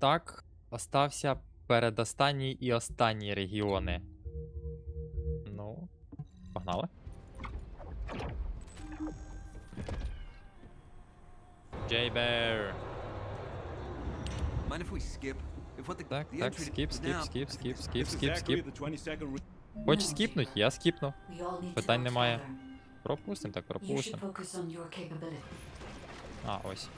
так, остався передостанній і останні регіони. Ну, погнали. Джейбер. Mind if we skip? If what the, Так, the так, скіп, скіп, скіп, скіп, скіп, скіп, скіп. the 22nd re- Хочеш скіпнуть? Я скіпну. Питань немає. together. Пропустим, так пропустим. А, ось.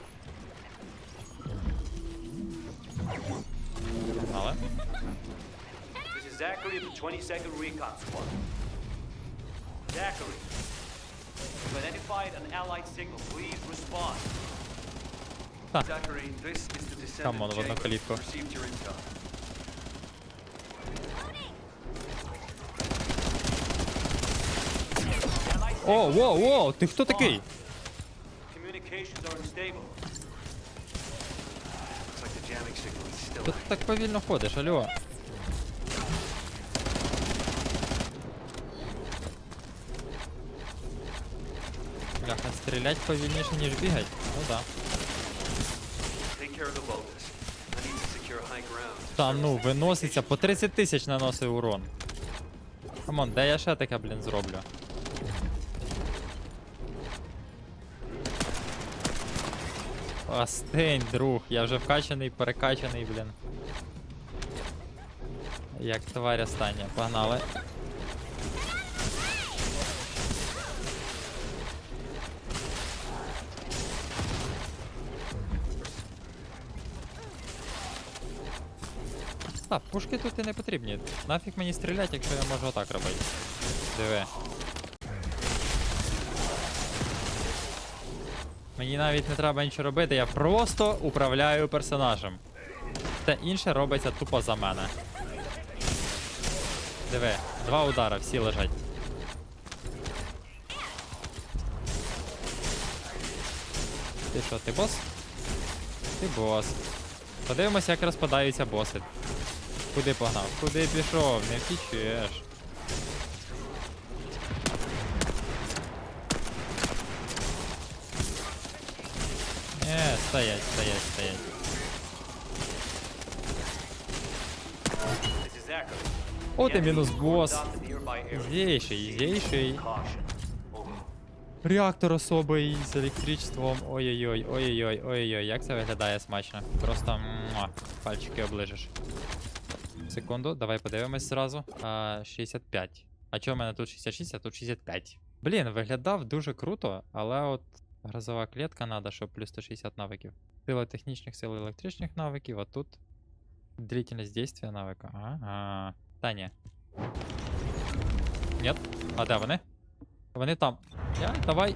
Погнали. This is Zachary of the 22nd Recon Squad. Zachary, you've identified an allied signal. Please respond. Zachary, this is the descendant Come on, в одну Jacob. калітку. Received your intel. Allied О, signal, воу, please воу, ти хто такий? respond. Communications are unstable. Still Ти так повільно ходиш, алло. Бляха, стрілять повільніше, ніж бігать. Ну да. Та ну, виноситься, по 30 тисяч наносив урон. Камон, де я ще таке, блін, зроблю? Остинь, друг, я вже вкачаний, перекачаний, блін. Як тварь остання. Погнали. Так, пушки тут і не потрібні. Нафіг мені стріляти, якщо я можу отак робити. Диви. Мені навіть не треба нічого робити, я просто управляю персонажем. Те інше робиться тупо за мене. Диви, два удара, всі лежать. Ти що, ти бос? Ти бос. Подивимося, як розпадаються боси. Куди погнав? Куди пішов? Не втічеш. Не, стоять, стоять, стоять. От і мінус enemy бос. cordoned off the nearby area. Зєйший, зєйший. Caution. Over. Реактор особий з електричеством. Ой-ой-ой, ой-ой-ой, ой-ой, як це виглядає смачно. Просто муа, пальчики оближеш. Секунду, давай подивимось зразу. А, 65. А чого в мене тут 66, а тут 65? Блін, виглядав дуже круто, але от грозова клітка треба, щоб плюс 160 навиків. Сила технічних сил електричних навиків, а тут длительність действия навика. Ага. Та ні. Нет. А де вони? Вони там. Я? Давай.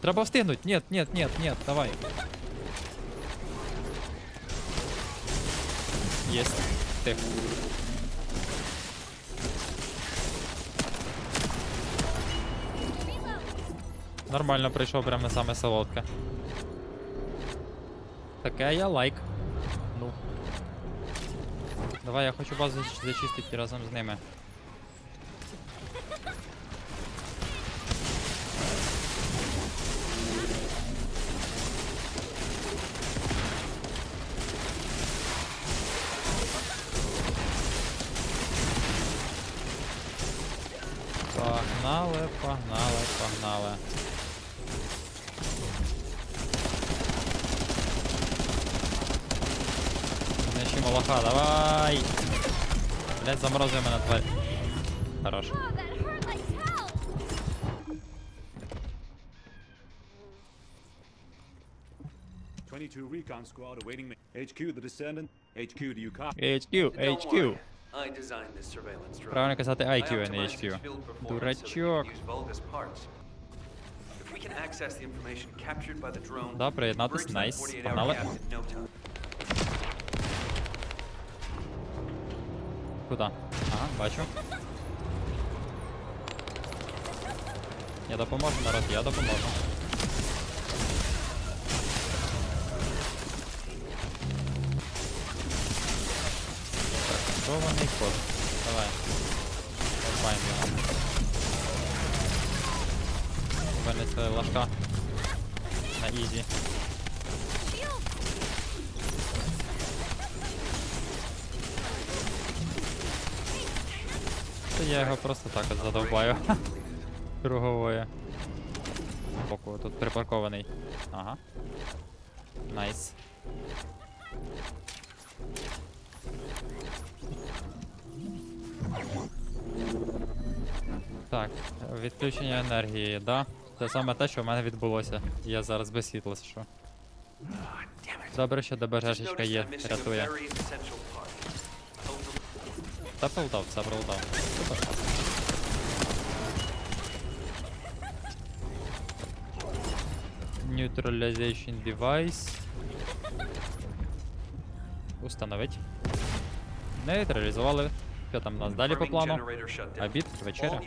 Треба встигнуть. Нет, нет, нет, нет, давай. Єсть. Тих. Нормально прийшов прямо на саме солодке. Таке я лайк. Ну. Давай, я хочу базу зач- зачистити разом з ними. Погнали, погнали, погнали. Нищи давай! Блять, заморозуй мене тварь. Хорош. Oh! Twenty-two recon squad awaiting me. HQ, the descendant. HQ, do you copy? Правильно казати IQ, а не HQ. Дурачок. can use Vulgus parts. Куда? Ага, бачу. Я допоможу, народ, я допоможу. Так, Шований код. Давай. Розбаємо його. Винесли лашка. На ізі. Я його просто так от задовбаю. Круговою. Боку, тут припаркований. Ага. Найс. Так, відключення енергії, да. Це саме те, що в мене відбулося. Я зараз без світла що. Добре, що ДБЖшечка є, рятує. Та пролутав, все пролутав. Супер. Neutralization device. Установить. Нейтралізували. Що там у нас далі по плану? Обід, вечеря?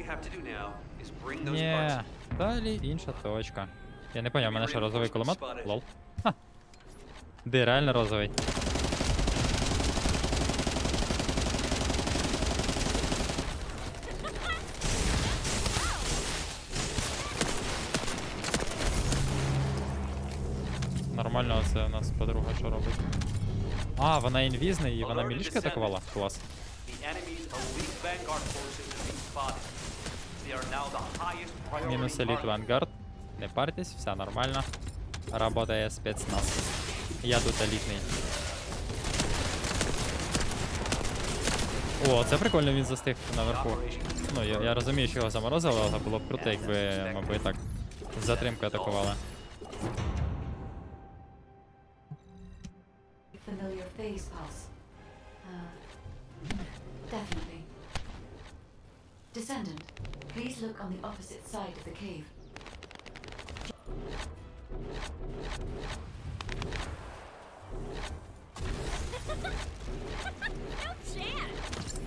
Parts далі інша точка. Я не поняв, у мене що розовий кулемет? Лол. Ха. Де, реально розовий. Нормально це у нас подруга що робить. А, вона інвізний і вона мілішка атакувала? Клас. Мінус еліт. Вангард. Не парьтесь, все нормально. Работає спецназ. Я тут елітний. О, це прикольно, він застиг наверху. Ну, я, я розумію, що його заморозило, але було б круто, якби, мабуть, так з затримкою freeze. Uh, definitely. Descendant, please look on the opposite side of the cave. no chance!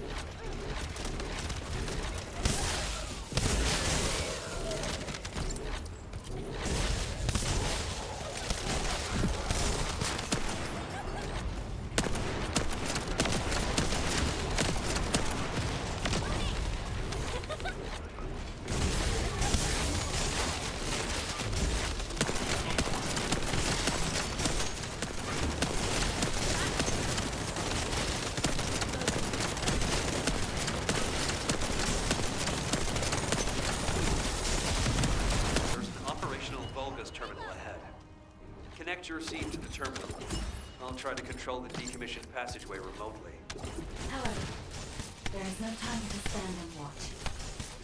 Receipt to the terminal. I'll try to control the decommissioned passageway remotely. However, there is no time to stand and watch.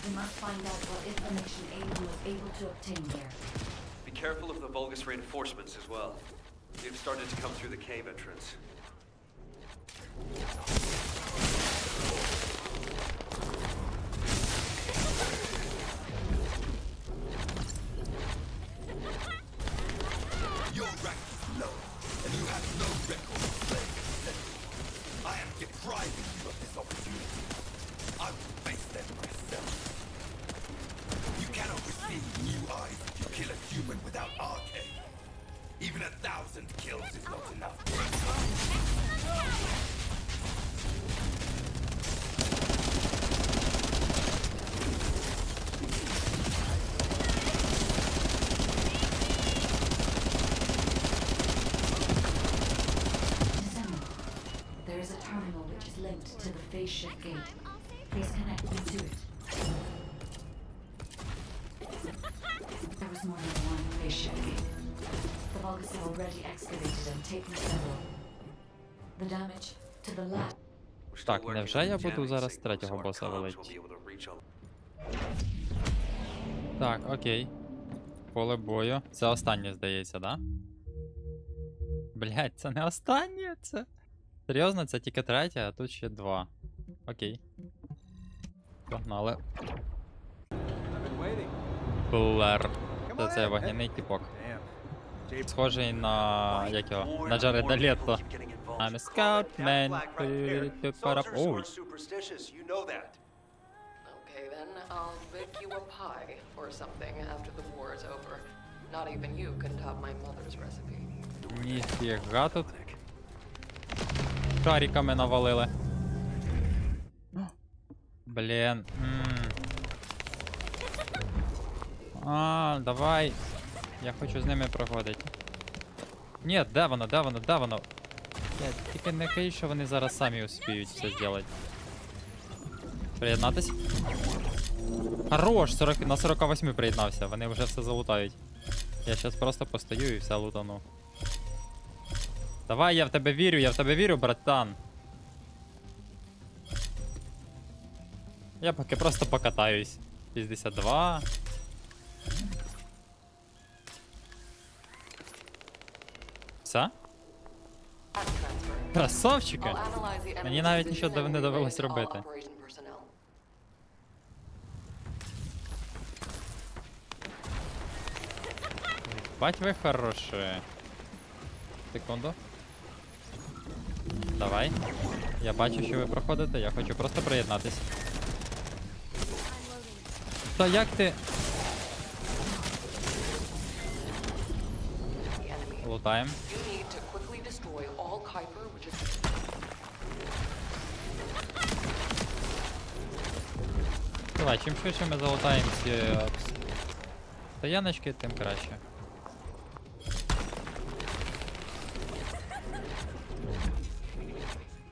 We must find out what information Aiden was able to obtain there. Be careful of the Volgas reinforcements as well. They've started to come through the cave entrance. The Vulgus already excavated and taken several. The damage to the lab Так, невже я буду зараз третього боса all- Так, окей. Поле бою. Це останнє, здається, да? Блять, це не останнє, це. Серйозно, це тільки третє, а тут ще два. Окей. Погнали. Блер. Це цей вогняний типок. Схожий на. як його? На Джареда Лето. Keep getting involved. I'm a scout, man. to put up. Ой. superstitious, you know that. Okay, then I'll bake you a pie or something after the war is over. Not even you can top my mother's recipe. Ніфіга тут. Шариками навалили. Блін. м. А, давай. Я хочу з ними проходити. Ні, де воно, де воно, де воно? Я тільки не кажіть, що вони зараз самі успіють все зробити. Приєднатись. Хорош! 40, на 48 приєднався, вони вже все залутають. Я зараз просто постою і все лутану. Давай, я в тебе вірю, я в тебе вірю, братан. Я поки просто покатаюсь. 62. Все? Красавчики! Мені навіть нічого не довелось робити. Бать ви хороші. Секунду. Давай. Я бачу, що ви проходите, я хочу просто приєднатись. Та як ти. Лутаємо. Давай, чим швидше ми залутаємо ці е, стояночки, тим краще.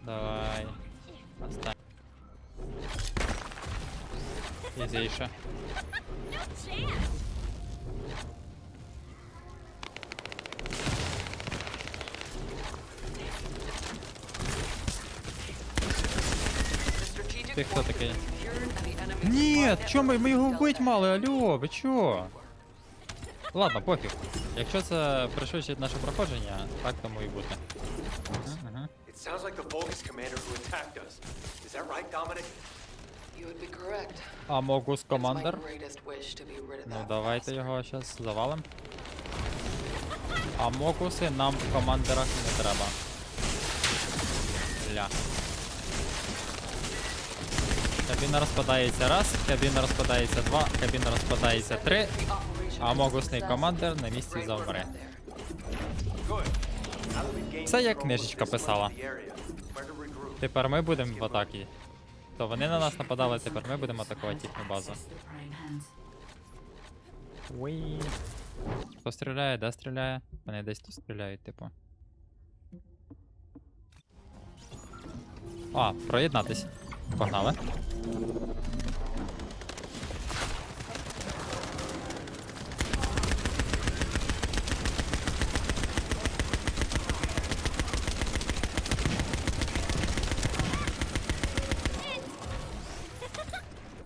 Давай. Остань. Ізіше. the strategic Ти хто fortress такий? Supply чо ми, ми його вбить мали, алло, ви чо? Ладно, пофіг. Якщо це пришвидшить наше проходження, так тому і. Мгм. It sounds like the Vulgus commander who attacked us. Is that right, Dominic? You would be correct. Амогус It's my командер. Ну давайте його зараз завалим. Амокуси нам в командерах не треба. Ля. Кабіна розпадається раз, кабіна розпадається два, кабіна розпадається три. А могусний командир на місці завмре. Це як книжечка писала. Тепер ми будемо в атакі. То вони на нас нападали, тепер ми будемо атакувати їхню базу. Уї. Хто стріляє, де стріляє? Вони десь тут стріляють, типу. А, проєднатись. Погнали.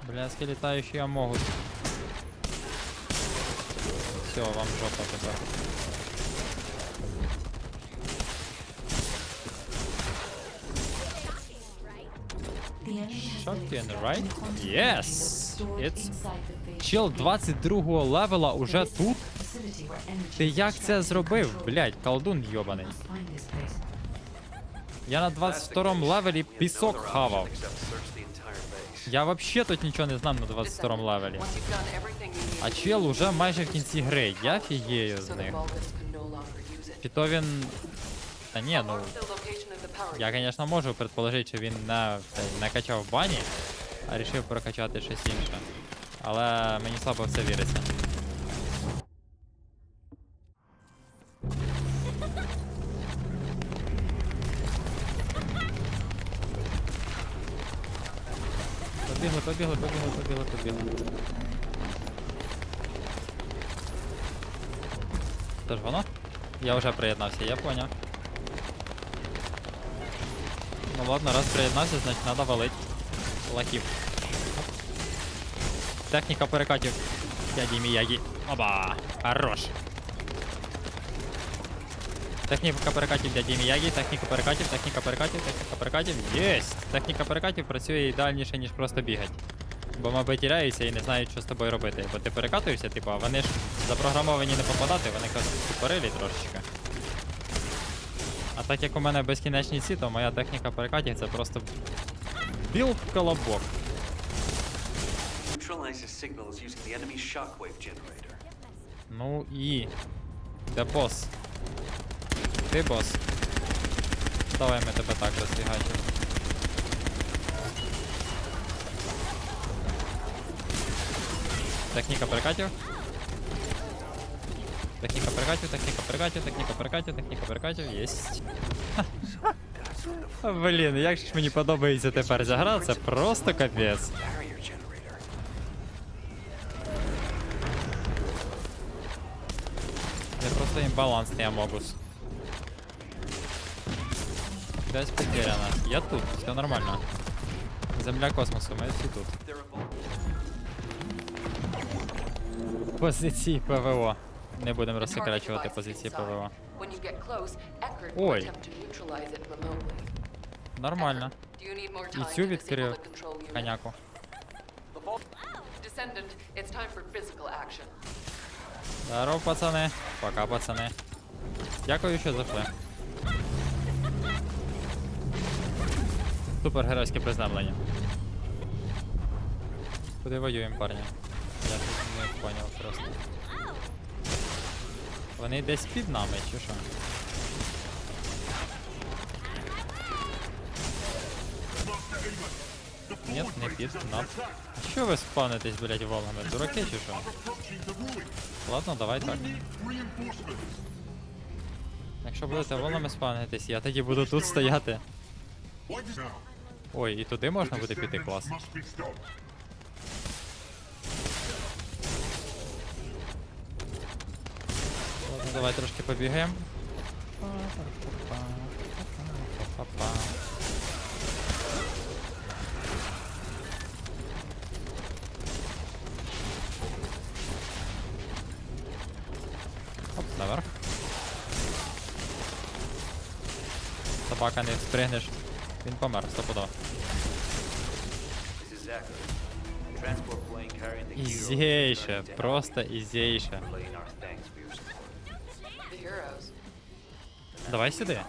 Бляски літаючий амогус. Все, вам жопа тепер. The enemy has Shot been in the extracting right? Yes! It's Чел shield. 22 левела уже тут. Ти як це зробив, блять, колдун йобаний. Я на If that's the 22 case, левелі пісок хавав. Я вообще тут нічого не знав на Descend. 22 левелі. А чел уже майже в кінці гри. Я фігею з it. Чи. Та ні, ну. Я, звісно, можу предположити, що він не, цей, не качав бані, а рішив прокачати щось інше. Але мені слабо в це віриться. Побігли, побігли, побігли, побігли, побігли. Це ж воно? Я вже приєднався, я поняв. Ну ладно, раз приєднався, значить треба валить лахів. Техніка перекатів. Дяді Міягі. Оба! Хорош. Техніка перекатів дяді Міягі, техніка перекатів, техніка перекатів, техніка перекатів. Єсть! Техніка перекатів працює ідеальніше, ніж просто бігати. Бо моби тіряються і не знають, що з тобою робити. Бо ти перекатуєшся, типу, а вони ж запрограмовані не попадати, вони кажуть, тупорилі трошечки. Так як у мене безкінечні ці, то моя техніка перекатів це просто білд колобок. Ну і. Де бос? Ти бос. Давай ми тебе так розфігачимо. Техніка перекатів. Техніка перекатів, техніка перекатів, техніка перекатів, техніка перекатів, єсть. That's from the Блін, як ж мені подобається тепер ця гра, це просто капець. Barrier generator. Я просто імбаланс не амогус. Десь потеряна. Я тут, все нормально. Земля космосу, ми всі тут. They're a Vul- Позиції ПВО. Не будемо розсекречувати позиції. ПВО. Ой. Нормально. І цю відкрив коняку. Здорово, пацани. Пока, пацани. Дякую, що зайшли. Супергеройське приземлення. Куди воюємо, парні? Я тут не поняв просто. Вони десь під нами, чи що? Ні, не під, над. А Що ви спавнитесь, блять, волнами? Дураки чи що? Ладно, давай так. Якщо будете волнами спавнитись, я тоді буду тут стояти. Ой, і туди можна буде піти клас. Давай трошки побігаємо. Па-па-па-па-па-па-па. Оп, наверх. Собака не спригнеш. Він помер, стопудово. This is Zachary. Transport plane carrying the hero is Ізейше, returning to просто Happy. ізейше. Давай сюди.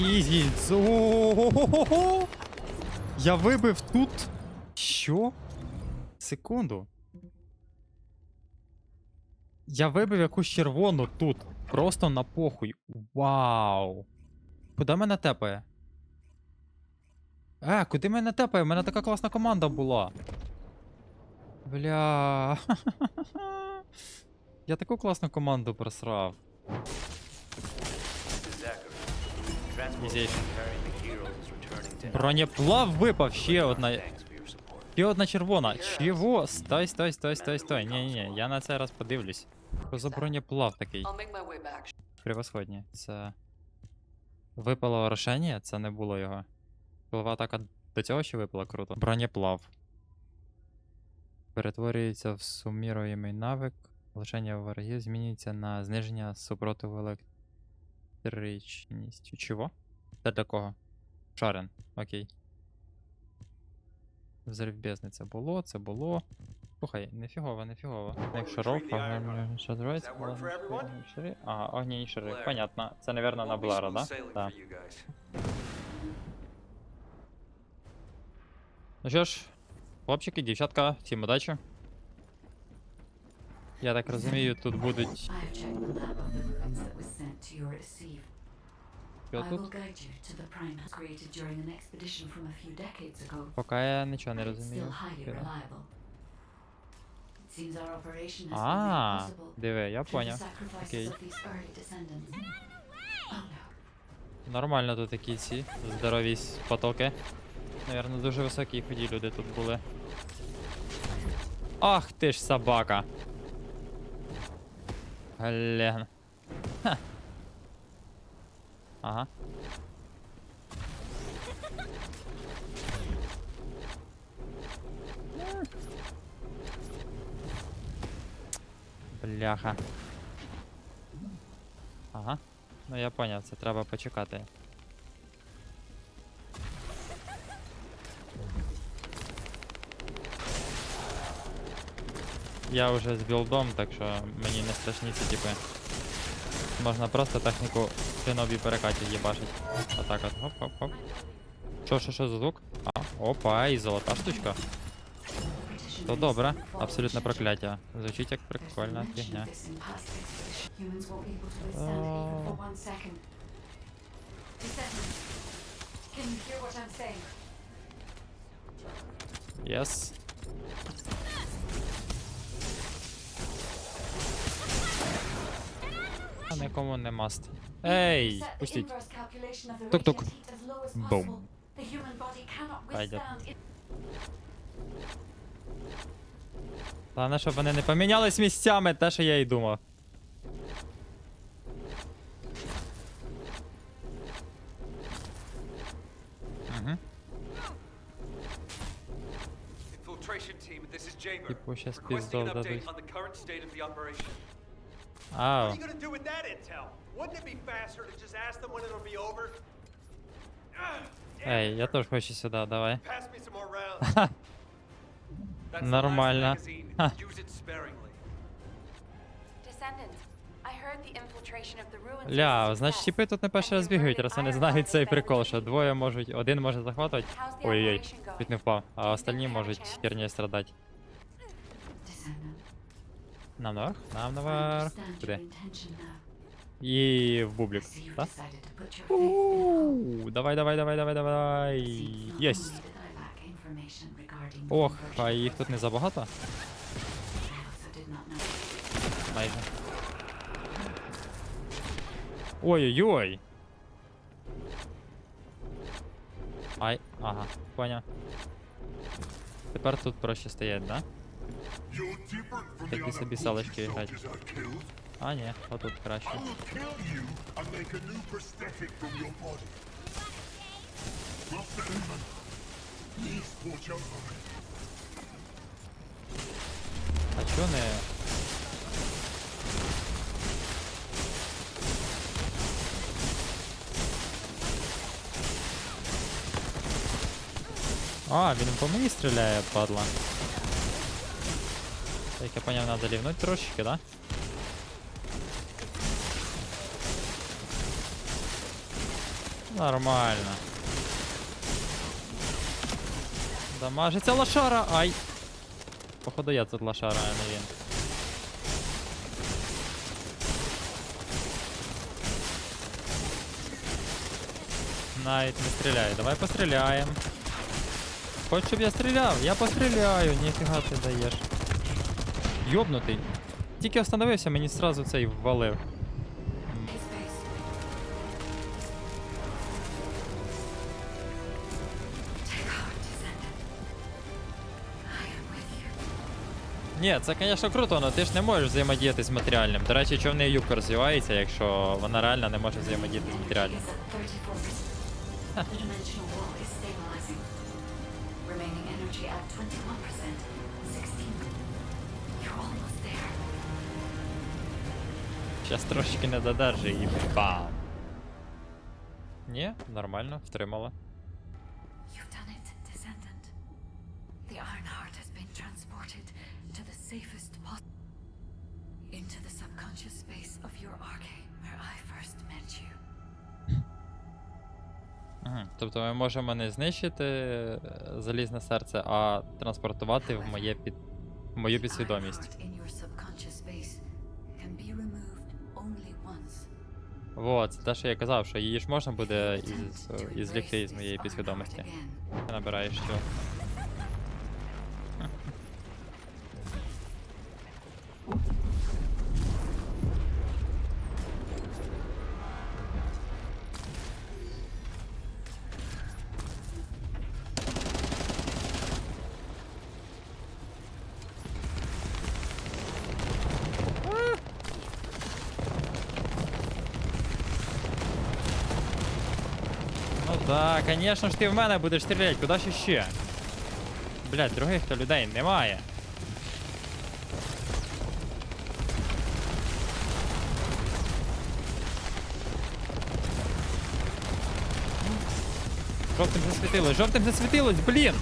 Ізі. Я вибив тут. Що? Секунду. Я вибив якусь червону тут. Просто на похуй. Вау. Куди мене тепає? Е, куди мене тепає? У мене така класна команда була. Бля. Я таку класну команду просрав. Бронеплав випав ще одна. Ще одна червона. Чого? Стой, стой, стой, стой, стой. Ні, ні, ні, я на цей раз подивлюсь. Що за бронеплав такий? Превосходні. Це. Випало орошення, це не було його. Пилова атака до цього ще випала круто. Бронеплав. Перетворюється в суміруємий навик. Лишення ворогів змінюється на зниження супротиву електричністю. Чого? Це для кого? Шарен. Окей. Взрив бездни це було, це було. Слухай, нефігово, нефігово. Як шаров, що називається? Does that work for everyone? Шари? Ага, огняні шари. Понятно. Це, напевно, на Блара, да? Так. Ну що ж, хлопчики, дівчатка, всім удачі. Я так розумію, тут будуть. Що тут? Поки я нічого не розумію. А, диви, я поняв. Окей. Oh no. Нормально тут такі ці здорові с- потоки. Наверно, дуже високі ході люди тут були. Ах ти ж собака. Глянь. Ага. Бляха. Ага. Ну я поняв, це треба почекати. Я вже з білдом, так що мені не страшні ці типи. Можна просто техніку шинобі перекатів їбашить. Отак от. Хоп-хоп-хоп. Що, що, що за звук? А, опа, і золота штучка. То добре, абсолютне прокляття. Звучить як прикольна фігня. А Нікому не маст. Ей, пустіть. Тук-тук. cannot Пойдет. Головне, щоб вони не помінялись місцями, те, що я і думав. Угу. Типу, щас піздов дадуть. Ау. Ah, it, я теж хочу сюди, давай. Нормально. Ха. Ля, значить, тіпи тут не перший раз бігають, раз вони знають цей прикол, що двоє можуть, один може захватувати. Going? чуть не впав, а остальні можуть херні страдати. Нам наверх, нам наверх. Куди? І в бублік, так? Давай, давай, давай, давай, давай. Єсть. Ох, а їх тут не забагато? Майже. Ой-ой-ой. Ай, ага, поняв. Тепер тут проще стоять, да? Такі собі салочки грати. А, ні, отут краще. А чо не. А, він по мені стріляє, падла. Як я поняв, надо лівнуть трошечки, да? Нормально. Дамажиться лошара! Ай! Походу я тут лошара, а не він. Навіть не стріляє. Давай постріляємо. Хочеш, щоб я стріляв? Я постріляю, ніфіга ти даєш. Йобнутий. Тільки остановився, мені сразу цей ввалив. Ні, це, звісно, круто, але ти ж не можеш взаємодіяти з матеріальним. До речі, чого в неї юбка розвивається, якщо вона реально не може взаємодіяти з матеріальним. Is at 34%. the dimensional wall is stabilizing. Remaining energy at 21%. 16. You're almost there. Щас трошечки не додержи і бам. Ні, нормально, втримала. You've done it, descendant. The Iron of your arche, where I first met you. Тобто ми можемо не знищити е, залізне серце, а транспортувати в моє під в мою підсвідомість. Вот, це те, що я казав, що її ж можна буде із, із лікти із моєї підсвідомості. Набираєш що. Так, звісно ж ти в мене будеш стріляти, куди ж ще? Блять, других то людей немає. Жовтим засвітилось, жовтим засвітилось, блін!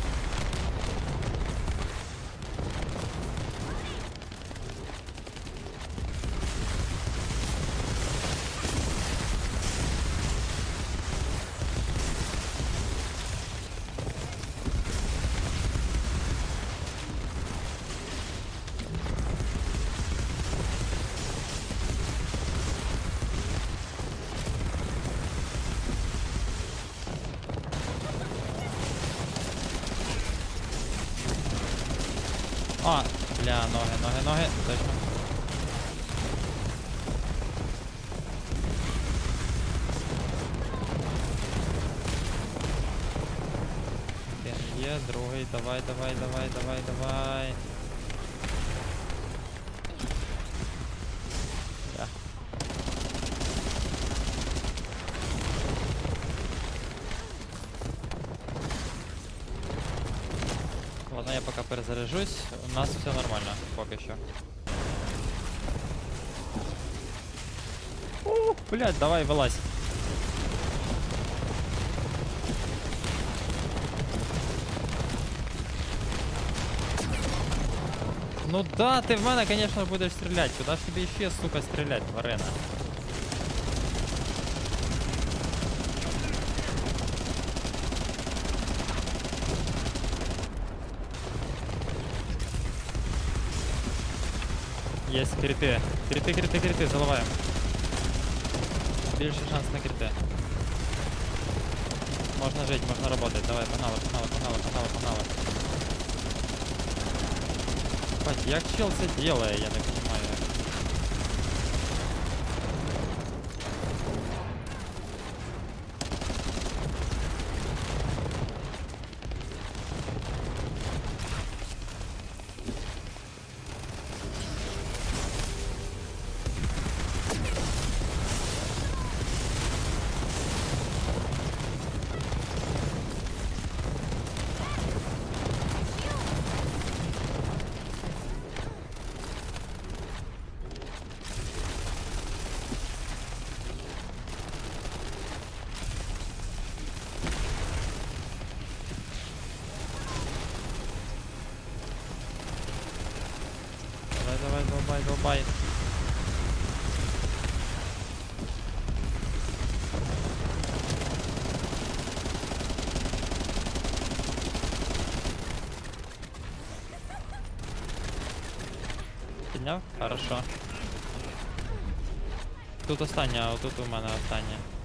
А, бля, ноги, ноги, ноги. Точно. Є, другий, давай, давай, давай, давай, давай. Ладно, я пока перезаряжусь. У нас все нормально, поки що. Ух, блядь, давай, вилазь. Ну да, ти в мене, конечно, будеш стріляти. Куда ж тобі ще, сука, стріляти, тварина? Є крити. Крити, крити, крити, заливаємо. Більше шанс на крити. Можна жити, можна работать. Давай, погнали, погнали, погнали, погнали, погнали. Бать, як чел це делає, я не понимаю. Підняв? Хорошо. Тут останнє, а отут у мене останнє.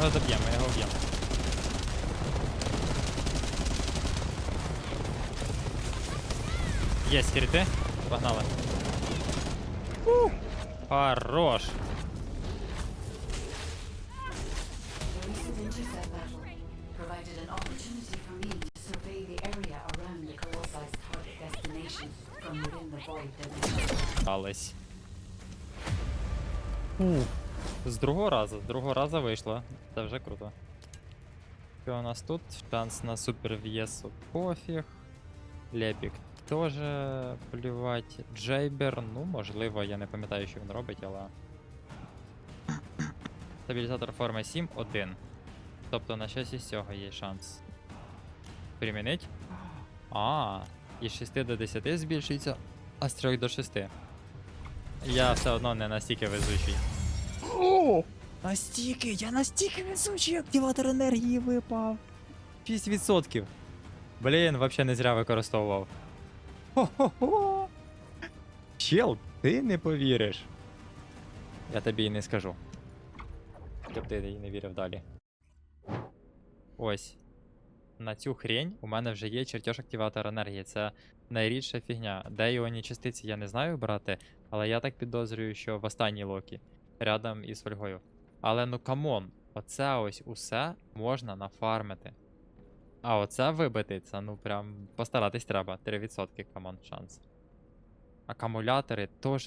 його заб'ємо, ми його вб'ємо. Є скріти. Погнали. Ух, Хорош. Другого разу, другого разу вийшло. Це вже круто. Що у нас тут? Шанс на супер в'єсу пофіг. Лепік теж плювать. Джейбер, ну можливо, я не пам'ятаю, що він робить, але. Стабілізатор форми 7 1. Тобто на щось із цього є шанс. Примінить? А, із 6 до 10 збільшується, а з 3 до 6. Я все одно не настільки везучий. О! Настільки! Я настільки везучий, активатор енергії випав. 6%. Блін, взагалі не зря використовував. Хо-хо-хо! Чел, ти не повіриш. Я тобі і не скажу. Щоб ти і не вірив далі. Ось. На цю хрень у мене вже є чертеж активатора енергії. Це найрідша фігня. Де іонні частиці я не знаю брати, але я так підозрюю, що в останній локі, рядом із фольгою. Але ну камон, оце ось усе можна нафармити. А оце вибити, це ну прям постаратись треба. 3% камон шанс. Акумулятори теж